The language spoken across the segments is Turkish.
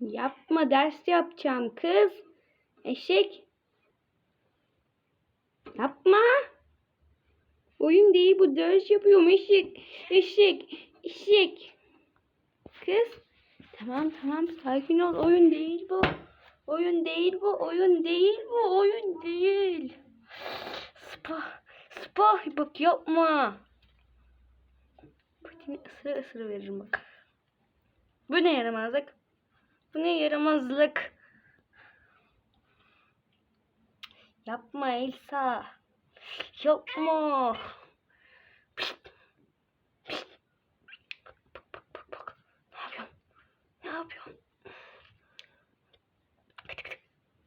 Yapma ders yapacağım kız. Eşek. Yapma. Oyun değil bu ders yapıyorum eşek. Eşek. Eşek. Kız. Tamam tamam sakin ol. Oyun değil bu. Oyun değil bu. Oyun değil bu. Oyun değil. Spa. Spa. Bak yapma. Patini ısıra ısıra veririm bak. Bu ne yaramazlık? Bu ne yaramazlık? Yapma Elsa. Yapma. Pişt. Pişt. Bak, bak, bak, bak. Ne yapıyorsun? Ne yapıyorsun?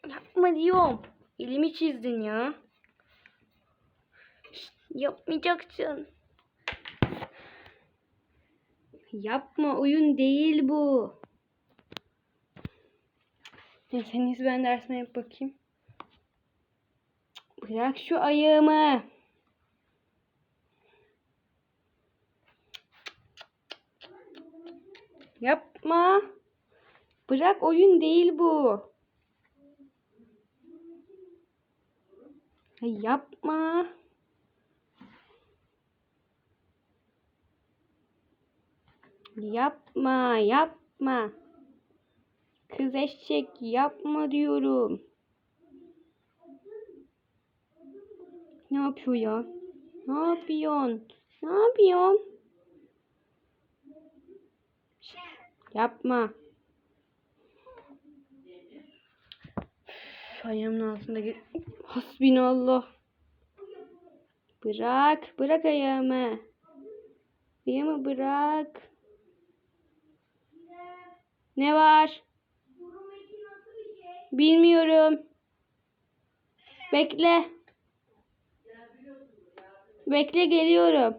Yapma diyorum. Elimi çizdin ya. Şşt, Yapmayacaksın. Yapma oyun değil bu. Ya sen iyisi ben dersine yap bakayım. Bırak şu ayağımı. Yapma. Bırak oyun değil bu. Ya Yapma. Yapma, yapma. Kız eşek yapma diyorum. Ne yapıyor ya? Ne yapıyorsun? Ne yapıyorsun? Yapma. Ayağımın altında gir. Hasbinallah. Bırak, bırak ayağımı. Ayağımı bırak. Ne var? Bilmiyorum. Bekle. Bekle geliyorum.